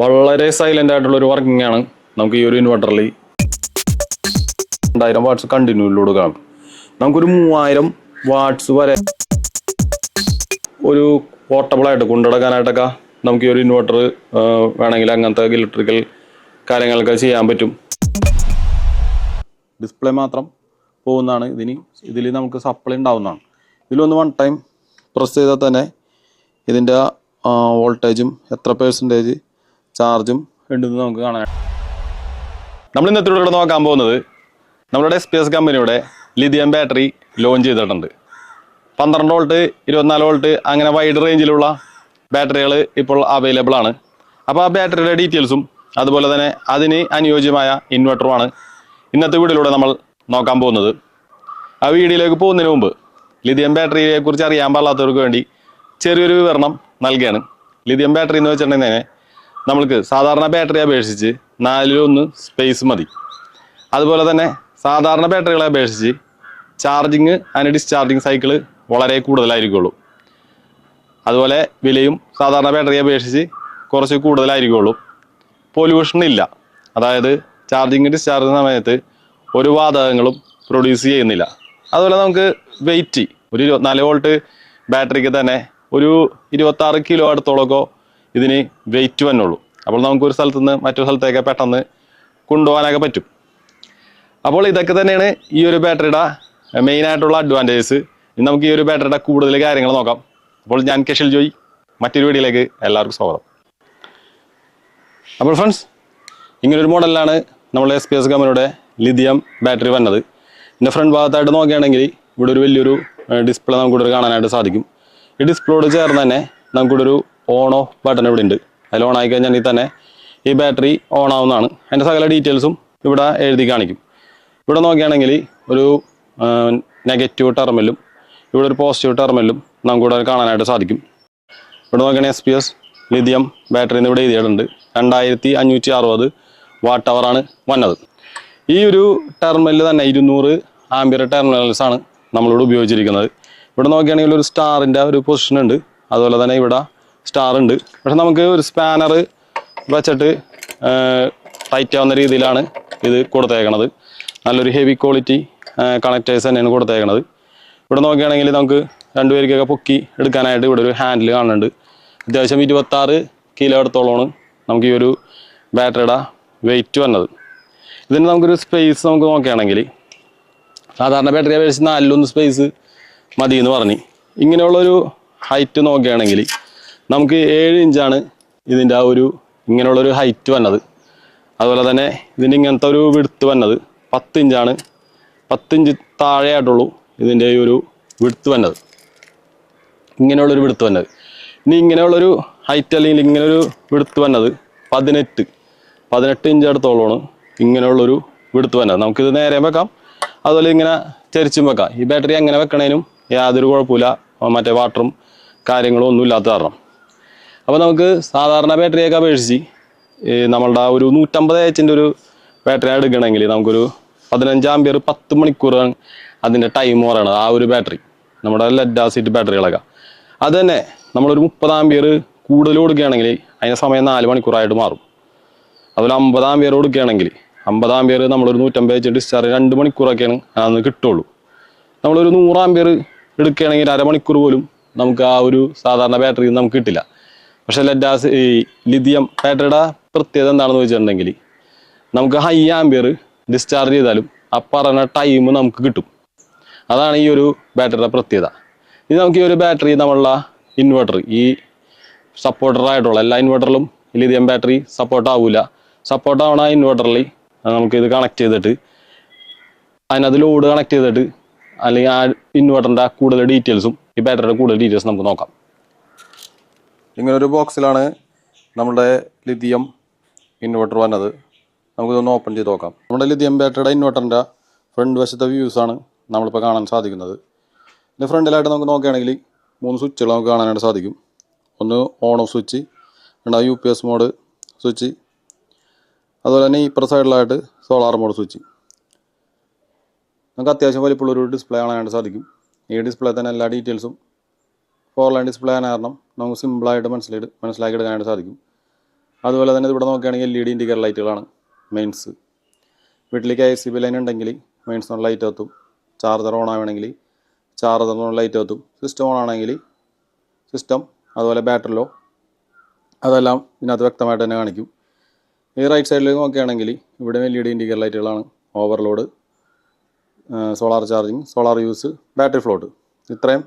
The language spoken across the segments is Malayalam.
വളരെ സൈലന്റ് ആയിട്ടുള്ള ഒരു വർക്കിംഗ് ആണ്. നമുക്ക് ഈ ഒരു ഇൻവെർട്ടറിൽ രണ്ടായിരം വാട്ട്സ് കണ്ടിന്യൂയിലൂടെ കാണും നമുക്കൊരു മൂവായിരം വാട്ട്സ് വരെ ഒരു പോർട്ടബിൾ ആയിട്ട് കൊണ്ടുനടക്കാനായിട്ടൊക്കെ നമുക്ക് ഈ ഒരു ഇൻവെർട്ടർ വേണമെങ്കിൽ അങ്ങനത്തെ ഇലക്ട്രിക്കൽ കാര്യങ്ങളൊക്കെ ചെയ്യാൻ പറ്റും. ഡിസ്പ്ലേ മാത്രം പോകുന്നതാണ് ഇതിന്. ഇതിൽ നമുക്ക് സപ്ലൈ ഉണ്ടാവുന്നതാണ്. ഇതിലൊന്ന് വൺ ടൈം പ്രസ് ചെയ്താൽ തന്നെ ഇതിന്റെ വോൾട്ടേജും എത്ര പേഴ്സന്റേജ് ചാർജും ഉണ്ടെന്ന് നമുക്ക് കാണാൻ നമ്മൾ ഇന്നത്തെ ഇവിടെ നോക്കാൻ പോകുന്നത്? നമ്മുടെ പി കമ്പനിയുടെ ലിഥിയം ബാറ്ററി ലോഞ്ച് ചെയ്തിട്ടുണ്ട്. പന്ത്രണ്ട് വോൾട്ട് ഇരുപത്തിനാല് വോൾട്ട് അങ്ങനെ വൈഡ് റേഞ്ചിലുള്ള ബാറ്ററികൾ ഇപ്പോൾ അവൈലബിൾ ആണ്. അപ്പോൾ ആ ബാറ്ററിയുടെ ഡീറ്റെയിൽസും അതുപോലെ തന്നെ അതിന് അനുയോജ്യമായ ഇൻവെർട്ടറുമാണ് ഇന്നത്തെ വീഡിയോയിലൂടെ നമ്മൾ നോക്കാൻ പോകുന്നത്. ആ വീഡിയോയിലേക്ക് പോകുന്നതിന് മുമ്പ് ലിഥിയം ബാറ്ററിയെ കുറിച്ച് അറിയാൻ പാടില്ലാത്തവർക്ക് വേണ്ടി ചെറിയൊരു വിവരണം നൽകുകയാണ്. ലിഥിയം ബാറ്ററി എന്ന് വെച്ചിട്ടുണ്ടെങ്കിൽ നമ്മൾക്ക് സാധാരണ ബാറ്ററി അപേക്ഷിച്ച് നാലിലൊന്ന് സ്പേസ് മതി. അതുപോലെ തന്നെ സാധാരണ ബാറ്ററികളെ അപേക്ഷിച്ച് ചാർജിങ് ആൻഡ് ഡിസ്ചാർജിങ് സൈക്കിൾ വളരെ കൂടുതലായിരിക്കുള്ളൂ. അതുപോലെ വിലയും സാധാരണ ബാറ്ററിയെ അപേക്ഷിച്ച് കുറച്ച് കൂടുതലായിരിക്കുള്ളൂ. പൊല്യൂഷൻ ഇല്ല. അതായത് ചാർജിങ് ഡിസ്ചാർജ് സമയത്ത് ഒരു വാതകങ്ങളും പ്രൊഡ്യൂസ് ചെയ്യുന്നില്ല. അതുപോലെ നമുക്ക് വെയിറ്റ് ഒരു ഇരുപത്തിനാല് വോൾട്ട് ബാറ്ററിക്ക് തന്നെ ഒരു ഇരുപത്താറ് കിലോ അടുത്തോളമൊക്കെ ഇതിന് വെയിറ്റ് വന്നുള്ളൂ. അപ്പോൾ നമുക്ക് ഒരു സ്ഥലത്ത് നിന്ന് മറ്റൊരു സ്ഥലത്തേക്ക് പെട്ടെന്ന് കൊണ്ടുപോകാനൊക്കെ പറ്റും. അപ്പോൾ ഇതൊക്കെ തന്നെയാണ് ഈ ഒരു ബാറ്ററിയുടെ മെയിൻ ആയിട്ടുള്ള അഡ്വാന്റേജസ് ഇനി നമുക്ക് ഈ ഒരു ബാറ്ററിയുടെ കൂടുതൽ കാര്യങ്ങൾ നോക്കാം. അപ്പോൾ ഞാൻ കെഷിൽ ജോയി മറ്റൊരു വീഡിയോയിലേക്ക് എല്ലാവർക്കും സ്വാഗതം. അപ്പോൾ ഫ്രണ്ട്സ് ഇങ്ങനൊരു മോഡലിലാണ് നമ്മൾ എസ് പി എസ് കമ്പനിയുടെ ലിഥിയം ബാറ്ററി വന്നത്. ഇതിന്റെ ഫ്രണ്ട് ഭാഗത്തായിട്ട് നോക്കുകയാണെങ്കിൽ ഇവിടെ ഒരു വലിയൊരു ഡിസ്പ്ലേ നമുക്കിവിടെ കാണാനായിട്ട് സാധിക്കും. ഈ ഡിസ്പ്ലേയോട് ചേർന്ന് തന്നെ നമുക്കിവിടെ ഒരു ഓൺ ഓഫ് ബട്ടൺ ഇവിടെ ഉണ്ട്. അതിൽ ഓൺ ആയി കഴിഞ്ഞാൽ തന്നെ ഈ ബാറ്ററി ഓൺ ആവുന്നതാണ്. അതിന്റെ സകല ഡീറ്റെയിൽസും ഇവിടെ എഴുതി കാണിക്കും. ഇവിടെ നോക്കുകയാണെങ്കിൽ ഒരു നെഗറ്റീവ് ടെർമലും ഇവിടെ ഒരു പോസിറ്റീവ് ടെർമലും നമുക്കിവിടെ കാണാനായിട്ട് സാധിക്കും. ഇവിടെ നോക്കുകയാണെങ്കിൽ എസ് എസ് ലിഥിയം ബാറ്ററിന്ന് ഇവിടെ എഴുതിയിട്ടുണ്ട്. രണ്ടായിരത്തി അഞ്ഞൂറ്റി അറുപത് വാട്ട് അവറാണ് വന്നത്. ഈ ഒരു ടെർമിനൽ തന്നെ ഇരുന്നൂറ് ആംബിയർ ടെർമിനൽസ് ആണ് നമ്മളിവിടെ ഉപയോഗിച്ചിരിക്കുന്നത്. ഇവിടെ നോക്കുകയാണെങ്കിൽ ഒരു സ്റ്റാറിന്റെ ഒരു പൊസിഷൻ ഉണ്ട്. അതുപോലെ തന്നെ ഇവിടെ സ്റ്റാർ ഉണ്ട് പക്ഷെ നമുക്ക് ഒരു സ്പാനർ വെച്ചിട്ട് ടൈറ്റ് ആവുന്ന രീതിയിലാണ് ഇത് കൊടുത്തേക്കണത്. നല്ലൊരു ഹെവി ക്വാളിറ്റി കണക്റ്റേഴ്സ് തന്നെയാണ് കൊടുത്തേക്കണത്. ഇവിടെ നോക്കുകയാണെങ്കിൽ നമുക്ക് രണ്ടുപേർക്കൊക്കെ പൊക്കി എടുക്കാനായിട്ട് ഇവിടെ ഒരു ഹാൻഡിൽ കാണുന്നുണ്ട്. അത്യാവശ്യം ഇരുപത്താറ് കിലോ അടുത്തോളമാണ് നമുക്ക് ഈ ഒരു ബാറ്ററിയുടെ വെയിറ്റ് വന്നത്. ഇതിന് നമുക്കൊരു സ്പേസ് നമുക്ക് നോക്കുകയാണെങ്കിൽ സാധാരണ ബാറ്ററി അപേക്ഷിച്ച് നാലിലൊന്ന് സ്പേസ് മതി എന്ന് പറഞ്ഞ്. ഇങ്ങനെയുള്ളൊരു ഹൈറ്റ് നോക്കുകയാണെങ്കിൽ നമുക്ക് ഏഴ് ഇഞ്ചാണ് ഇതിന്റെ ആ ഒരു ഇങ്ങനെയുള്ളൊരു ഹൈറ്റ് വന്നത്. അതുപോലെ തന്നെ ഇതിന്റെ ഇങ്ങനത്തെ ഒരു വിടുത്ത് വന്നത് പത്ത് ഇഞ്ചാണ്. പത്തിഞ്ച് താഴെ ആയിട്ടുള്ളൂ ഇതിന്റെ ഈ ഒരു വിടുത്ത് വന്നത്. ഇങ്ങനെയുള്ളൊരു വിടുത്ത് വന്നത്. ഇനി ഇങ്ങനെയുള്ളൊരു ഹൈറ്റ് അല്ലെങ്കിൽ ഇങ്ങനൊരു വിടുത്ത് വന്നത് പതിനെട്ട്. പതിനെട്ട് ഇഞ്ച് അടുത്തോളമാണ് ഇങ്ങനെയുള്ളൊരു വിടുത്ത് വന്നത്. നമുക്കിത് നേരെ വെക്കാം. അതുപോലെ ഇങ്ങനെ ചരിച്ചും വെക്കാം. ഈ ബാറ്ററി അങ്ങനെ വെക്കണേനും യാതൊരു കുഴപ്പമില്ല. മറ്റേ വാട്ടറും കാര്യങ്ങളും ഒന്നും ഇല്ലാത്ത കാരണം. അപ്പോൾ നമുക്ക് സാധാരണ ബാറ്ററിയൊക്കെ അപേക്ഷിച്ച് നമ്മളുടെ ഒരു നൂറ്റമ്പത് എച്ചിന്റെ ഒരു ബാറ്ററി എടുക്കണമെങ്കിൽ നമുക്കൊരു പതിനഞ്ച് ആമ്പിയർ പത്ത് മണിക്കൂറാണ് അതിന്റെ ടൈം പറയണത് ആ ഒരു ബാറ്ററി നമ്മുടെ ലെഡ് ആസിഡ് ബാറ്ററികളൊക്കെ അത് തന്നെ നമ്മളൊരു മുപ്പത് ആമ്പിയർ കൂടുതൽ കൊടുക്കുകയാണെങ്കിൽ അതിന്റെ സമയം നാല് മണിക്കൂറായിട്ട് മാറും. അതുപോലെ അമ്പത് ആംബിയർ കൊടുക്കുകയാണെങ്കിൽ അമ്പത് ആംബിയർ നമ്മളൊരു നൂറ്റമ്പത് വെച്ച് ഡിസ്ചാർജ് രണ്ട് മണിക്കൂറൊക്കെയാണ് അന്ന് കിട്ടുള്ളൂ. നമ്മളൊരു നൂറ് ആംബിയർ എടുക്കുകയാണെങ്കിൽ അരമണിക്കൂർ പോലും നമുക്ക് ആ ഒരു സാധാരണ ബാറ്ററി നമുക്ക് കിട്ടില്ല. പക്ഷേ ലഡാസ് ഈ ലിഥിയം ബാറ്ററിയുടെ പ്രത്യേകത എന്താണെന്ന് വെച്ചിട്ടുണ്ടെങ്കിൽ നമുക്ക് ഹൈ ആംബിയർ ഡിസ്ചാർജ് ചെയ്താലും ആ പറഞ്ഞ ടൈം നമുക്ക് കിട്ടും. അതാണ് ഈ ഒരു ബാറ്ററിയുടെ പ്രത്യേകത. ഇത് നമുക്ക് ഈ ഒരു ബാറ്ററി നമ്മളുടെ ഇൻവെർട്ടർ ഈ സപ്പോർട്ടറായിട്ടുള്ള എല്ലാ ഇൻവെർട്ടറിലും ലിഥിയം ബാറ്ററി സപ്പോർട്ട് ആവില്ല സപ്പോർട്ട് ആവണ ഇൻവെർട്ടറിൽ നമുക്ക് ഇത് കണക്ട് ചെയ്തിട്ട് അതിനകത്ത് ലോഡ് കണക്ട് ചെയ്തിട്ട് അല്ലെങ്കിൽ ആ ഇൻവെർട്ടറിന്റെ കൂടുതൽ ഡീറ്റെയിൽസും ഈ ബാറ്ററിയുടെ കൂടുതൽ ഡീറ്റെയിൽസ് നമുക്ക് നോക്കാം. ഇങ്ങനെ ഒരു ബോക്സിലാണ് നമ്മുടെ ലിഥിയം ഇൻവെർട്ടർ വന്നത്. നമുക്കിതൊന്ന് ഓപ്പൺ ചെയ്ത് നോക്കാം. നമ്മുടെ ലിഥിയം ബാറ്ററിയുടെ ഇൻവെർട്ടറിന്റെ ഫ്രണ്ട് വശത്തെ വ്യൂസ് ആണ് നമ്മളിപ്പോൾ കാണാൻ സാധിക്കുന്നത്. ഇതിന്റെ ഫ്രണ്ടിലായിട്ട് നമുക്ക് നോക്കുകയാണെങ്കിൽ മൂന്ന് സ്വിച്ചുകൾ നമുക്ക് കാണാനായിട്ട് സാധിക്കും. ഒന്ന് ഓൺ ഓഫ് സ്വിച്ച് രണ്ടാമത് U P S mode switch അതുപോലെ തന്നെ ഇപ്പുറ സൈഡിലായിട്ട് സോളാർ മോഡ് സ്വിച്ച് നമുക്ക് അത്യാവശ്യം വലിപ്പമുള്ളൊരു ഡിസ്പ്ലേ കാണാനായിട്ട് സാധിക്കും. ഈ ഡിസ്പ്ലേ തന്നെ എല്ലാ ഡീറ്റെയിൽസും ഫോർ ലൈൻ ഡിസ്പ്ലേ ആയ കാരണം നമുക്ക് സിമ്പിളായിട്ട് മനസ്സിലായിട്ട് മനസ്സിലാക്കി എടുക്കാനായിട്ട് സാധിക്കും. അതുപോലെ തന്നെ ഇവിടെ നോക്കുകയാണെങ്കിൽ എൽ ഇ ഡി ഇൻഡിക്കേറ്റർ ലൈറ്റുകളാണ് മെയിൻസ് വീട്ടിലേക്ക് ഐ സി ബി ലൈൻ ഉണ്ടെങ്കിൽ മെയിൻസ് ലൈറ്റ് കത്തും ചാർജർ ഓൺ ആവണമെങ്കിൽ ചാർജർ ലൈറ്റ് കത്തും സിസ്റ്റം ഓൺ ആണെങ്കിൽ സിസ്റ്റം അതുപോലെ ബാറ്ററിലോ അതെല്ലാം ഇതിനകത്ത് വ്യക്തമായിട്ട് തന്നെ കാണിക്കും. ഈ റൈറ്റ് സൈഡിലേക്ക് നോക്കുകയാണെങ്കിൽ ഇവിടെ L E D indicator ലൈറ്റുകളാണ് overload solar charging solar use battery float ഇത്രയും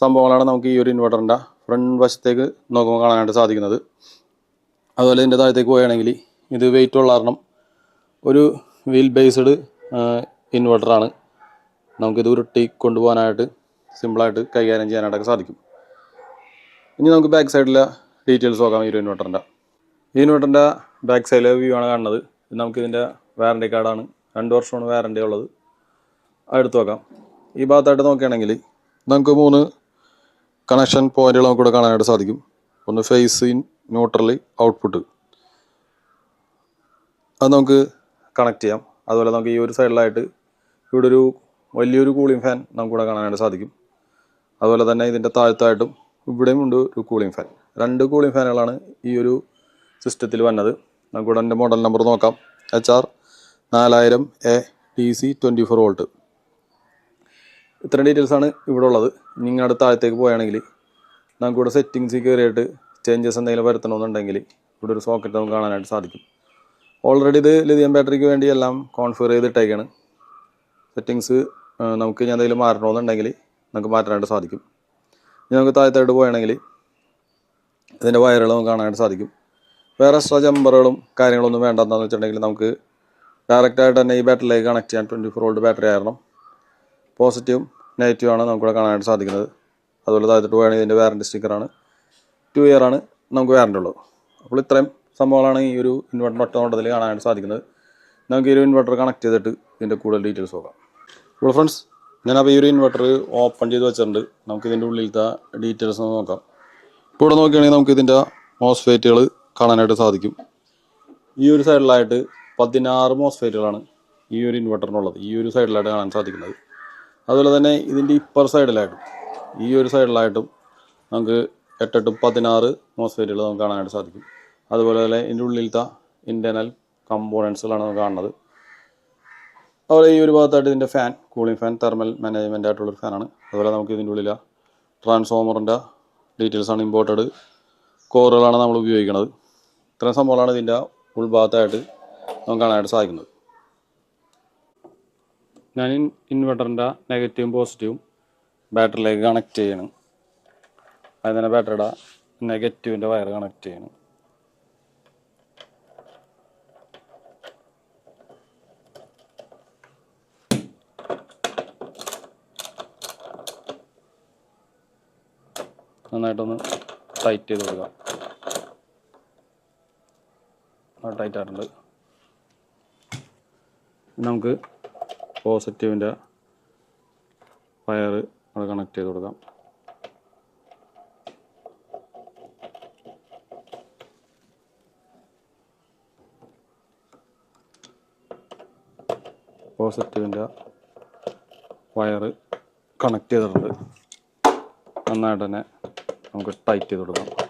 സംഭവങ്ങളാണ് നമുക്ക് ഈ ഒരു ഇൻവെർട്ടറിന്റെ ഫ്രണ്ട് വശത്തേക്ക് നോക്കുമ്പോൾ കാണാനായിട്ട് സാധിക്കുന്നത്. അതുപോലെ ഇതിന്റെ താഴത്തേക്ക് പോവുകയാണെങ്കിൽ ഇത് വെയിറ്റ് ഉള്ള കാരണം ഒരു വീൽ ബേസ്ഡ് ഇൻവെർട്ടറാണ് നമുക്കിത് ഉരുട്ടി കൊണ്ടുപോകാനായിട്ട് സിമ്പിളായിട്ട് കൈകാര്യം ചെയ്യാനായിട്ടൊക്കെ സാധിക്കും. ഇനി നമുക്ക് ബാക്ക് സൈഡിലെ ഡീറ്റെയിൽസ് നോക്കാം ഈ ഒരു ഇൻവെർട്ടറിന്റെ ഈ ഇൻവെർട്ടറിന്റെ ബാക്ക് സൈഡിലെ വ്യൂ ആണ് കാണുന്നത്. നമുക്കിതിന്റെ വാറണ്ടി കാർഡാണ് രണ്ട് വർഷമാണ് വാറണ്ടി ഉള്ളത്. അടുത്ത് നോക്കാം. ഈ ഭാഗത്തായിട്ട് നോക്കുകയാണെങ്കിൽ നമുക്ക് മൂന്ന് കണക്ഷൻ പോയിന്റുകൾ നമുക്കിവിടെ കാണാനായിട്ട് സാധിക്കും. ഒന്ന് ഫേസ് ഇൻ ന്യൂട്രലി ഔട്ട്പുട്ട് അത് നമുക്ക് കണക്ട് ചെയ്യാം. അതുപോലെ നമുക്ക് ഈ ഒരു സൈഡിലായിട്ട് ഇവിടെ ഒരു വലിയൊരു കൂളിംഗ് ഫാൻ നമുക്കിവിടെ കാണാനായിട്ട് സാധിക്കും. അതുപോലെ തന്നെ ഇതിന്റെ താഴത്തായിട്ടും ഇവിടെയും ഉണ്ട് ഒരു കൂളിംഗ് ഫാൻ രണ്ട് കൂളിംഗ് ഫാനുകളാണ് ഈ ഒരു സിസ്റ്റത്തിൽ വന്നത്. നമുക്കിവിടെ എന്റെ മോഡൽ നമ്പർ നോക്കാം. എച്ച് ആർ നാലായിരം A T C twenty four volt ഇത്രയും ആണ് ഇവിടെ ഉള്ളത്. നിങ്ങൾ അടുത്ത താഴത്തേക്ക് നമുക്ക് ഇവിടെ സെറ്റിങ്സിൽ കയറിയിട്ട് ചേഞ്ചസ് എന്തെങ്കിലും വരുത്തണമെന്നുണ്ടെങ്കിൽ ഇവിടെ ഒരു സോക്കറ്റ് നമുക്ക് കാണാനായിട്ട് സാധിക്കും. ഓൾറെഡി ഇത് ലിഥിയം ബാറ്ററിക്ക് വേണ്ടി എല്ലാം കോൺഫിഗർ ചെയ്തിട്ടേക്കാണ്. സെറ്റിങ്സ് നമുക്ക് ഇനി എന്തെങ്കിലും മാറ്റണമെന്നുണ്ടെങ്കിൽ നമുക്ക് മാറ്റാനായിട്ട് സാധിക്കും. ഇനി നമുക്ക് താഴത്തായിട്ട് പോയാണെങ്കിൽ ഇതിന്റെ വയറുകൾ നമുക്ക് കാണാനായിട്ട് സാധിക്കും. വേറെ എക്സ്ട്രാ ജമ്പറുകളും കാര്യങ്ങളൊന്നും വേണ്ടെന്നു വെച്ചിട്ടുണ്ടെങ്കിൽ നമുക്ക് ഡയറക്റ്റായിട്ട് തന്നെ ഈ ബാറ്ററിയിലേക്ക് കണക്ട് ചെയ്യാൻ ട്വന്റി ഫോർ വോൾട്ട് ബാറ്ററി ആയിരുന്നു. പോസിറ്റീവും നെഗറ്റീവ് ആണ് നമുക്കിവിടെ കാണാനായിട്ട് സാധിക്കുന്നത്. അതുപോലെ താഴത്തോട്ട് പോവുകയാണെങ്കിൽ ഇതിന്റെ വാറന്റി സ്റ്റിക്കറാണ് ടു ഇയർ ആണ് നമുക്ക് വാറന്റി ഉള്ളത്. അപ്പോൾ ഇത്രയും സംഭവങ്ങളാണ് ഈ ഒരു ഇൻവെർട്ടർ ഒറ്റ നോട്ടത്തിൽ കാണാനായിട്ട് സാധിക്കുന്നത്. നമുക്ക് ഈ ഒരു ഇൻവെർട്ടർ കണക്ട് ചെയ്തിട്ട് ഇതിന്റെ കൂടുതൽ ഡീറ്റെയിൽസ് നോക്കാം. ഇപ്പോൾ ഫ്രണ്ട്സ് ഞാനപ്പോൾ ഈ ഒരു ഇൻവെർട്ടർ ഓപ്പൺ ചെയ്ത് വെച്ചിട്ടുണ്ട്. നമുക്ക് ഇതിന്റെ ഉള്ളിലത്തെ ഡീറ്റെയിൽസ് ഒന്ന് നോക്കാം. ഇപ്പോൾ ഇവിടെ നോക്കുകയാണെങ്കിൽ നമുക്ക് ഇതിന്റെ മോസ്ഫേറ്റുകൾ കാണാനായിട്ട് സാധിക്കും. ഈ ഒരു സൈഡിലായിട്ട് പതിനാറ് മോസ്ഫേറ്റുകളാണ് ഈ ഒരു ഇൻവെർട്ടറിനുള്ളത് ഈ ഒരു സൈഡിലായിട്ട് കാണാൻ സാധിക്കുന്നത്. അതുപോലെ തന്നെ ഇതിന്റെ ഇപ്പർ സൈഡിലായിട്ടും ഈ ഒരു സൈഡിലായിട്ടും നമുക്ക് എട്ടെട്ട് പതിനാറ് മോസ്ഫേറ്റുകൾ നമുക്ക് കാണാനായിട്ട് സാധിക്കും. അതുപോലെ തന്നെ ഇതിന്റെ ഉള്ളിലത്തെ ഇന്റേർണൽ കമ്പോണൻസുകളാണ് നമുക്ക് കാണുന്നത്. അതുപോലെ ഈ ഒരു ഭാഗത്തായിട്ട് ഇതിന്റെ fan cooling fan thermal management ആയിട്ടുള്ളൊരു ഫാനാണ് അതുപോലെ നമുക്ക് ഇതിന്റെ ഉള്ളിലെ ട്രാൻസ്ഫോമറിന്റെ ഡീറ്റെയിൽസാണ് ഇമ്പോർട്ടഡ് കോറുകളാണ് നമ്മൾ ഉപയോഗിക്കുന്നത്. ഇത്രയും സംഭവങ്ങളാണ് ഇതിന്റെ ഉൾഭാഗത്തായിട്ട് നമുക്ക് കാണാനായിട്ട് സാധിക്കുന്നത്. ഞാൻ ഇൻവെർട്ടറിന്റെ നെഗറ്റീവും പോസിറ്റീവും ബാറ്ററിയിലേക്ക് കണക്ട് ചെയ്യണം. അതിന് തന്നെ ബാറ്ററിയുടെ നെഗറ്റീവിന്റെ വയർ കണക്ട് ചെയ്യണം. നന്നായിട്ടൊന്ന് ടൈറ്റ് ചെയ്ത് കൊടുക്കുക ടൈറ്റ് ആയിട്ടുണ്ട്. നമുക്ക് പോസിറ്റീവിന്റെ വയർ നമ്മൾ കണക്ട് ചെയ്ത് കൊടുക്കാം. പോസിറ്റീവിന്റെ വയർ കണക്ട് ചെയ്തിട്ടുണ്ട്. നന്നായിട്ട് തന്നെ നമുക്ക് ടൈറ്റ് ചെയ്ത് കൊടുക്കാം.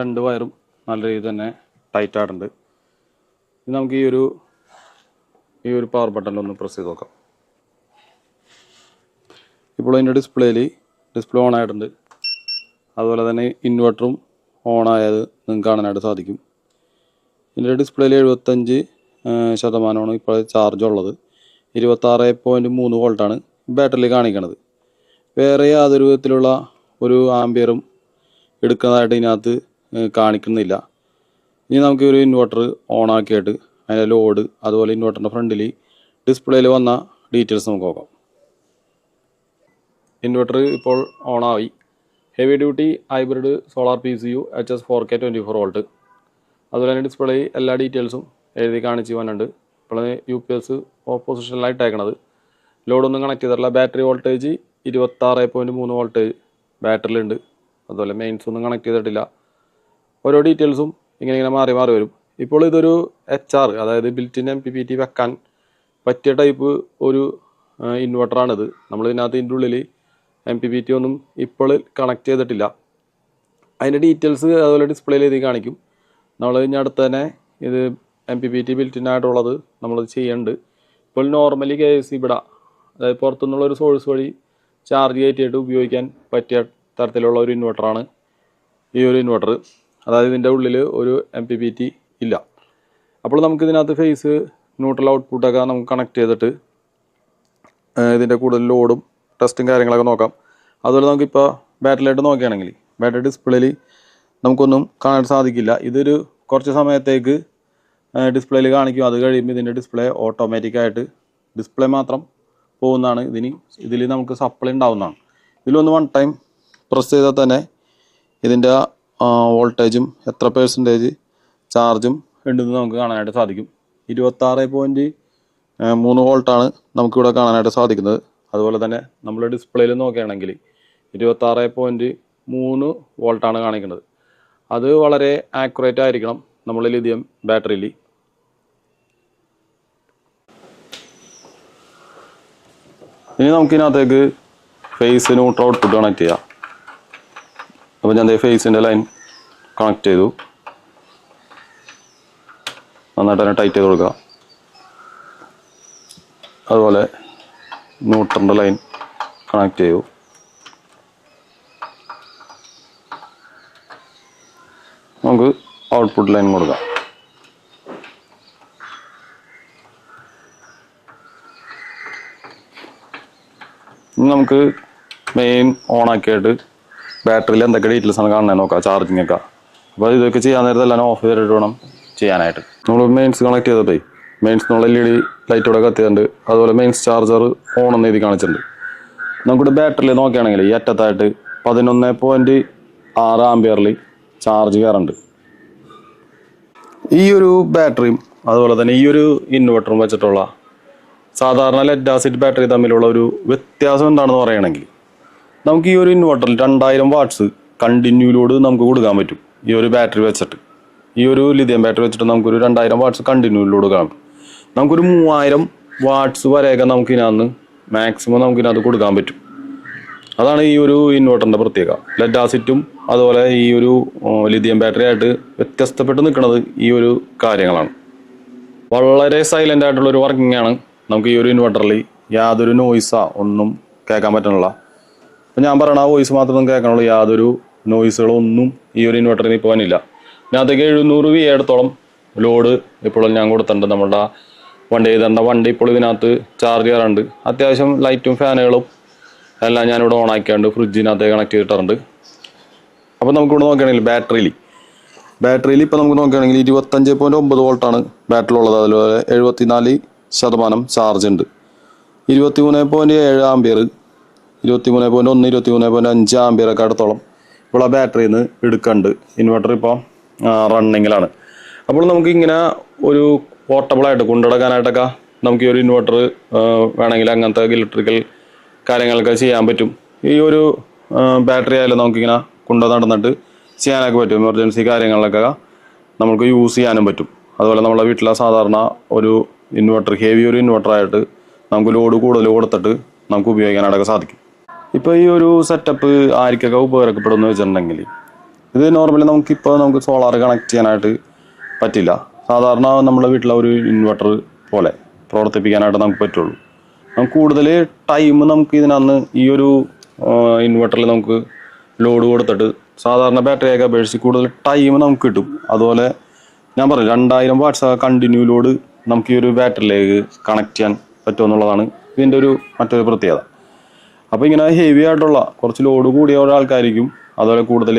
രണ്ട് വയറും നല്ല രീതിയിൽ തന്നെ ടൈറ്റ് ആയിട്ടുണ്ട്. ഇനി നമുക്ക് ഈ ഒരു ഈ ഒരു പവർ ബട്ടണിൽ ഒന്ന് പ്രസ് ചെയ്ത് നോക്കാം. ഇപ്പോൾ അതിന്റെ ഡിസ്പ്ലേയിൽ ഡിസ്പ്ലേ ഓൺ ആയിട്ടുണ്ട്. അതുപോലെ തന്നെ ഇൻവെർട്ടറും ഓൺ ആയത് നിങ്ങൾക്ക് കാണാനായിട്ട് സാധിക്കും. ഇതിന്റെ ഡിസ്പ്ലേയിൽ എഴുപത്തഞ്ച് ശതമാനമാണ് ഇപ്പോൾ ചാർജ് ഉള്ളത്. ഇരുപത്താറ് പോയിന്റ് മൂന്ന് വോൾട്ടാണ് ബാറ്ററിയിൽ കാണിക്കണത്. വേറെ യാതൊരു വിധത്തിലുള്ള ഒരു ആംബിയറും എടുക്കുന്നതായിട്ട് ഇതിനകത്ത് കാണിക്കുന്നില്ല. ഇനി നമുക്ക് ഒരു ഇൻവെർട്ടർ ഓൺ ആക്കിയിട്ട് അതിന്റെ ലോഡ് അതുപോലെ ഇൻവെർട്ടറിന്റെ ഫ്രണ്ടിൽ ഡിസ്പ്ലേയിൽ വന്ന ഡീറ്റെയിൽസ് നമുക്ക് നോക്കാം. ഇൻവെർട്ടർ ഇപ്പോൾ ഓണായി heavy duty hybrid solar P C U H S four K twenty four volt അതുപോലെ തന്നെ ഡിസ്പ്ലേ എല്ലാ ഡീറ്റെയിൽസും എഴുതി കാണിച്ച് വന്നിട്ടുണ്ട്. ഇപ്പോൾ യു പി എസ് ഓപ്പോസിഷനിലായിട്ട് അയക്കണത് ലോഡൊന്നും കണക്ട് ചെയ്തിട്ടില്ല. ബാറ്ററി വോൾട്ടേജ് ഇരുപത്താറ് പോയിന്റ് മൂന്ന് വോൾട്ടേജ് ബാറ്ററിയിലുണ്ട് അതുപോലെ മെയിൻസ് ഒന്നും കണക്ട് ചെയ്തിട്ടില്ല. ഓരോ ഡീറ്റെയിൽസും ഇങ്ങനെ ഇങ്ങനെ മാറി മാറി വരും. ഇപ്പോൾ ഇതൊരു എച്ച് ആർ അതായത് built in M P P T വെക്കാൻ പറ്റിയ ടൈപ്പ് ഒരു ഇൻവെർട്ടറാണിത് നമ്മൾ ഇതിനകത്ത് ഇതിന്റെ ഉള്ളിൽ എം പി പി ടി ഒന്നും ഇപ്പോൾ കണക്ട് ചെയ്തിട്ടില്ല. അതിന്റെ ഡീറ്റെയിൽസ് അതുപോലെ ഡിസ്പ്ലേയിൽ എഴുതി കാണിക്കും. നമ്മൾ ഇനി അടുത്ത് തന്നെ ഇത് എം പി പി ടി ബിൽറ്റിനായിട്ടുള്ളത് നമ്മളത് ചെയ്യുന്നുണ്ട് ഇപ്പോൾ നോർമലി കെ എസ് ഇവിടെ അതായത് പുറത്തുനിന്നുള്ള ഒരു സോഴ്സ് വഴി ചാർജ് കയറ്റിയിട്ട് ഉപയോഗിക്കാൻ പറ്റിയ തരത്തിലുള്ള ഒരു ഇൻവെർട്ടറാണ് ഈ ഒരു ഇൻവെർട്ടർ അതായത് ഇതിന്റെ ഉള്ളിൽ ഒരു എം പി പി ടി ഇല്ല. അപ്പോൾ നമുക്ക് ഇതിനകത്ത് ഫേസ് ന്യൂട്രൽ ഔട്ട്പുട്ടൊക്കെ നമുക്ക് കണക്ട് ചെയ്തിട്ട് ഇതിന്റെ കൂടുതൽ ലോഡും ടെസ്റ്റും കാര്യങ്ങളൊക്കെ നോക്കാം. അതുപോലെ നമുക്കിപ്പോൾ ബാറ്ററിയിലായിട്ട് നോക്കുകയാണെങ്കിൽ ബാറ്ററി ഡിസ്പ്ലേയിൽ നമുക്കൊന്നും കാണാൻ സാധിക്കില്ല. ഇതൊരു കുറച്ച് സമയത്തേക്ക് ഡിസ്പ്ലേയിൽ കാണിക്കും. അത് കഴിയുമ്പോൾ ഇതിന്റെ ഡിസ്പ്ലേ ഓട്ടോമാറ്റിക്കായിട്ട് ഡിസ്പ്ലേ മാത്രം പോകുന്നതാണ്. ഇതിന് ഇതിൽ നമുക്ക് സപ്ലൈ ഉണ്ടാവുന്നതാണ്. ഇതിലൊന്ന് വൺ ടൈം പ്രസ് ചെയ്താൽ തന്നെ ഇതിന്റെ വോൾട്ടേജും എത്ര പേഴ്സന്റേജ് ചാർജും ഉണ്ടെന്ന് നമുക്ക് കാണാനായിട്ട് സാധിക്കും. ഇരുപത്താറ് പോയിന്റ് മൂന്ന് വോൾട്ടാണ് നമുക്കിവിടെ കാണാനായിട്ട് സാധിക്കുന്നത്. അതുപോലെ തന്നെ നമ്മൾ ഡിസ്പ്ലേയിൽ നോക്കുകയാണെങ്കിൽ ഇരുപത്താറ് പോയിന്റ് മൂന്ന് വോൾട്ടാണ് കാണിക്കുന്നത്. അത് വളരെ ആക്യുറേറ്റ് ആയിരിക്കണം നമ്മൾ ലിഥിയം ബാറ്ററിയിൽ ഇനി നമുക്കിതിനകത്തേക്ക് ഫേസ് ന്യൂട്രൽ കണക്ട് ചെയ്യാം. അപ്പോൾ ഞാൻ ഫേസിന്റെ ലൈൻ കണക്ട് ചെയ്തു. നന്നായിട്ട് തന്നെ ടൈറ്റ് ചെയ്ത് കൊടുക്കുക. അതുപോലെ ന്യൂട്രന്റെ ലൈൻ കണക്ട് ചെയ്തു. നമുക്ക് ഔട്ട്പുട്ട് ലൈൻ കൊടുക്കാം. നമുക്ക് മെയിൻ ഓൺ ആക്കിയിട്ട് ബാറ്ററിയിൽ എന്തൊക്കെ ഡീറ്റെയിൽസ് ആണ് കാണുന്നത് നോക്കാം ചാർജിങ് ഒക്കെ. അപ്പോൾ ഇതൊക്കെ ചെയ്യാൻ നേരത്തെ എല്ലാം ഓഫ് ചെയ്തിട്ട് വേണം ചെയ്യാനായിട്ട്. നമ്മൾ മെയിൻസ് കണക്ട് ചെയ്തതേ മെയിൻസ് നമ്മൾ എൽ ഇ ഡി ലൈറ്റോടെ കത്തിയിട്ടുണ്ട്. അതുപോലെ മെയിൻസ് ചാർജർ ഓൺ എന്ന് എഴുതി കാണിച്ചിട്ടുണ്ട്. നമുക്കിവിടെ ബാറ്ററിയിൽ നോക്കുകയാണെങ്കിൽ ഈ അറ്റത്തായിട്ട് പതിനൊന്ന് പോയിന്റ് ആറ് ആംബിയറിൽ ചാർജ് കയറുന്നുണ്ട് ഈ ഒരു ബാറ്ററിയും അതുപോലെ തന്നെ ഈ ഒരു ഇൻവെർട്ടറും വെച്ചിട്ടുള്ള സാധാരണ ലെഡ് ആസിഡ് ബാറ്ററി തമ്മിലുള്ള ഒരു വ്യത്യാസം എന്താണെന്ന് പറയുകയാണെങ്കിൽ നമുക്ക് ഈ ഒരു ഇൻവെർട്ടറിൽ രണ്ടായിരം വാട്ട്സ് കണ്ടിന്യൂ ലോഡ് നമുക്ക് കൊടുക്കാൻ പറ്റും. ഈ ഒരു ബാറ്ററി വെച്ചിട്ട്. ഈ ഒരു ലിഥിയം ബാറ്ററി വെച്ചിട്ട് നമുക്കൊരു രണ്ടായിരം വാട്ട്സ് കണ്ടിന്യൂ ലോഡ് കാണും നമുക്കൊരു മൂവായിരം വാട്ട്സ് വരെയൊക്കെ നമുക്ക് ഇതിനകത്ത് മാക്സിമം നമുക്ക് ഇതിനകത്ത് കൊടുക്കാൻ പറ്റും. അതാണ് ഈ ഒരു ഇൻവെർട്ടറിന്റെ പ്രത്യേകത. ലെഡ് ആസിറ്റും അതുപോലെ ഈ ഒരു ലിഥിയം ബാറ്ററി ആയിട്ട് വ്യത്യസ്തപ്പെട്ട് നിൽക്കുന്നത് ഈ ഒരു കാര്യങ്ങളാണ്. വളരെ സൈലന്റ് ആയിട്ടുള്ള ഒരു വർക്കിംഗ് ആണ് നമുക്ക് ഈ ഒരു ഇൻവെർട്ടറിൽ യാതൊരു നോയ്സാ ഒന്നും കേൾക്കാൻ പറ്റണില്ല അപ്പം ഞാൻ പറയണ ആ വോയിസ് മാത്രം കേൾക്കണുള്ളൂ യാതൊരു നോയിസുകളോ ഒന്നും ഈ ഒരു ഇൻവെർട്ടറിന് വന്നില്ല. ഇതിനകത്തേക്ക് എഴുന്നൂറ് വി എടുത്തോളം ലോഡ് ഇപ്പോഴും ഞാൻ കൊടുത്തിട്ടുണ്ട് നമ്മുടെ വണ്ടി. ചെയ്തേണ്ട വണ്ടി ഇപ്പോൾ ഇതിനകത്ത് ചാർജ് ചെയ്യാറുണ്ട്? അത്യാവശ്യം ലൈറ്റും ഫാനുകളും എല്ലാം ഞാനിവിടെ ഓൺ ആക്കിയാണ്ട് ഫ്രിഡ്ജിനകത്ത് കണക്ട് ചെയ്തിട്ടുണ്ട്. അപ്പോൾ നമുക്കിവിടെ നോക്കുകയാണെങ്കിൽ ബാറ്ററിയിൽ ബാറ്ററിയിൽ ഇപ്പോൾ നമുക്ക് നോക്കുകയാണെങ്കിൽ ഇരുപത്തഞ്ച് പോയിന്റ് ഒമ്പത് വോൾട്ടാണ് ബാറ്ററി ഉള്ളത്. അതുപോലെ എഴുപത്തിനാല് ശതമാനം ചാർജ് ഉണ്ട്. ഇരുപത്തി മൂന്ന് പോയിന്റ് ഏഴ് ആംബിയർ ഇരുപത്തി മൂന്ന് പോയിന്റ് ഒന്ന് ഇരുപത്തി മൂന്ന് പോയിന്റ് അഞ്ച് ആംബിയറൊക്കെ അടുത്തോളം ആ ബാറ്ററിയിൽ നിന്ന് എടുക്കുന്നുണ്ട് ഇൻവെർട്ടർ ഇപ്പോൾ റണ്ണിങ്ങിലാണ് അപ്പോൾ നമുക്ക് ഇങ്ങനെ ഒരു പോർട്ടബിളായിട്ട് കൊണ്ടുനടക്കാനായിട്ടൊക്കെ നമുക്ക് ഈ ഒരു ഇൻവെർട്ടർ വേണമെങ്കിൽ അങ്ങനത്തെ ഇലക്ട്രിക്കൽ കാര്യങ്ങളൊക്കെ ചെയ്യാൻ പറ്റും. ഈ ഒരു ബാറ്ററി ആയാലും നമുക്കിങ്ങനെ കൊണ്ടു നടന്നിട്ട് ചെയ്യാനൊക്കെ പറ്റും. എമർജൻസി കാര്യങ്ങളിലൊക്കെ നമുക്ക് യൂസ് ചെയ്യാനും പറ്റും. അതുപോലെ നമ്മുടെ വീട്ടിലെ സാധാരണ ഒരു ഇൻവെർട്ടർ ഹെവി ഒരു ഇൻവെർട്ടറായിട്ട് നമുക്ക് ലോഡ് കൂടുതൽ കൊടുത്തിട്ട് നമുക്ക് ഉപയോഗിക്കാനായിട്ടൊക്കെ സാധിക്കും. ഇപ്പോൾ ഈ ഒരു സെറ്റപ്പ് ആർക്കൊക്കെ ഉപകാരപ്പെടുമെന്ന് വെച്ചിട്ടുണ്ടെങ്കിൽ ഇത് നോർമലി നമുക്കിപ്പോൾ നമുക്ക് സോളാർ കണക്ട് ചെയ്യാനായിട്ട് പറ്റില്ല. സാധാരണ നമ്മുടെ വീട്ടിലെ ഒരു ഇൻവെർട്ടർ പോലെ പ്രവർത്തിപ്പിക്കാനായിട്ട് നമുക്ക് പറ്റുള്ളൂ. നമുക്ക് കൂടുതൽ ടൈം നമുക്ക് ഇതിനകത്ത് ഈ ഒരു ഇൻവെർട്ടറിൽ നമുക്ക് ലോഡ് കൊടുത്തിട്ട് സാധാരണ ബാറ്ററിയൊക്കെ അപേക്ഷിച്ച് കൂടുതൽ ടൈം നമുക്ക് കിട്ടും. അതുപോലെ ഞാൻ പറഞ്ഞു രണ്ടായിരം വാട്ട്സ് കണ്ടിന്യൂ ലോഡ് നമുക്ക് ഈ ഒരു ബാറ്ററിയിലേക്ക് കണക്ട് ചെയ്യാൻ പറ്റുമെന്നുള്ളതാണ് ഇതിന്റെ ഒരു മറ്റൊരു പ്രത്യേകത. അപ്പോൾ ഇങ്ങനെ ഹെവി ആയിട്ടുള്ള കുറച്ച് ലോഡ് കൂടിയ ഒരാൾക്കായിരിക്കും അതുപോലെ കൂടുതൽ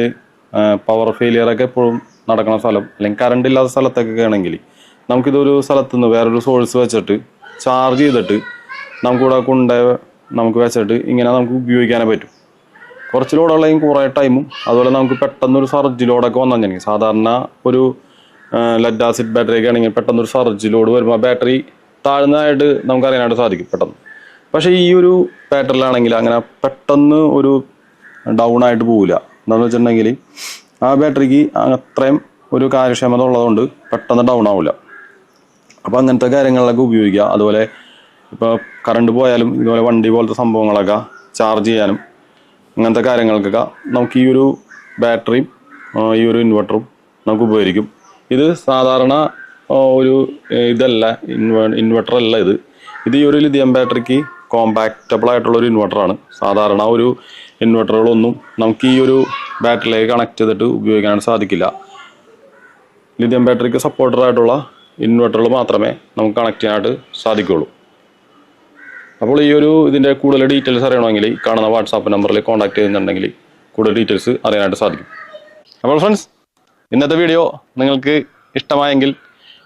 പവർ ഫെയിലിയർ ഒക്കെ എപ്പോഴും നടക്കുന്ന സ്ഥലം അല്ലെങ്കിൽ കറണ്ട് ഇല്ലാത്ത സ്ഥലത്തൊക്കെ ആണെങ്കിൽ നമുക്കിതൊരു സ്ഥലത്ത് നിന്ന് വേറൊരു സോഴ്സ് വെച്ചിട്ട് ചാർജ് ചെയ്തിട്ട് നമുക്കിവിടെ കൊണ്ട നമുക്ക് വെച്ചിട്ട് ഇങ്ങനെ നമുക്ക് ഉപയോഗിക്കാനേ പറ്റും. കുറച്ച് ലോഡുള്ളെങ്കിൽ കുറേ ടൈമും അതുപോലെ നമുക്ക് പെട്ടെന്ന് ഒരു സർജ് ലോഡൊക്കെ കഴിഞ്ഞാൽ സാധാരണ ഒരു ലെഡ് ആസിഡ് ബാറ്ററി ഒക്കെ ആണെങ്കിൽ പെട്ടെന്ന് ഒരു സർജ് ലോഡ് വരുമ്പോൾ ബാറ്ററി താഴ്ന്നതായിട്ട് നമുക്ക് അറിയാനായിട്ട് സാധിക്കും പെട്ടെന്ന്. പക്ഷേ ഈ ഒരു ബാറ്ററിലാണെങ്കിൽ അങ്ങനെ പെട്ടെന്ന് ഒരു ഡൗൺ ആയിട്ട് പോവില്ല. എന്താണെന്ന് വെച്ചിട്ടുണ്ടെങ്കിൽ ആ ബാറ്ററിക്ക് അത്രയും ഒരു കാര്യക്ഷമത ഉള്ളതുകൊണ്ട് പെട്ടെന്ന് ഡൗൺ ആവില്ല. അപ്പോൾ അങ്ങനത്തെ കാര്യങ്ങളിലൊക്കെ ഉപയോഗിക്കുക. അതുപോലെ ഇപ്പോൾ കറണ്ട് പോയാലും ഇതുപോലെ വണ്ടി പോലത്തെ സംഭവങ്ങളൊക്കെ ചാർജ് ചെയ്യാനും അങ്ങനത്തെ കാര്യങ്ങൾക്കൊക്കെ നമുക്ക് ഈ ഒരു ബാറ്ററിയും ഈ ഒരു ഇൻവെർട്ടറും നമുക്ക് ഉപകരിക്കും. ഇത് സാധാരണ ഒരു ഇതല്ല ഇൻവെ ഇൻവെർട്ടർ അല്ല ഇത്. ഇത് ഈ ഒരു ലിഥിയം ബാറ്ററിക്ക് കോമ്പാക്റ്റബിൾ ആയിട്ടുള്ള ഒരു ഇൻവെർട്ടറാണ് സാധാരണ ഒരു ഇൻവെർട്ടറുകളൊന്നും നമുക്ക് ഈ ഒരു ബാറ്ററിയിലേക്ക് കണക്ട് ചെയ്തിട്ട് ഉപയോഗിക്കാൻ സാധിക്കില്ല. ലിഥിയം ബാറ്ററിക്ക് സപ്പോർട്ടറായിട്ടുള്ള ഇൻവെർട്ടറുകൾ മാത്രമേ നമുക്ക് കണക്ട് ചെയ്യാനായിട്ട് സാധിക്കുകയുള്ളൂ. അപ്പോൾ ഈ ഒരു ഇതിന്റെ കൂടുതൽ ഡീറ്റെയിൽസ് അറിയണമെങ്കിൽ കാണുന്ന വാട്സാപ്പ് നമ്പറിൽ കോൺടാക്ട് ചെയ്യുന്നുണ്ടെങ്കിൽ കൂടുതൽ ഡീറ്റെയിൽസ് അറിയാനായിട്ട് സാധിക്കും. അപ്പോൾ ഫ്രണ്ട്സ് ഇന്നത്തെ വീഡിയോ നിങ്ങൾക്ക് ഇഷ്ടമായെങ്കിൽ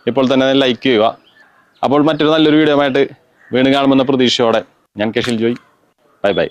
ഇപ്പോൾ തന്നെ ലൈക്ക് ചെയ്യുക. അപ്പോൾ മറ്റൊരു നല്ലൊരു വീഡിയോ ആയിട്ട് വീണ്ടും കാണുമെന്ന പ്രതീക്ഷയോടെ ഞാൻ കെഷിൽ ജോയ്. Bye bye.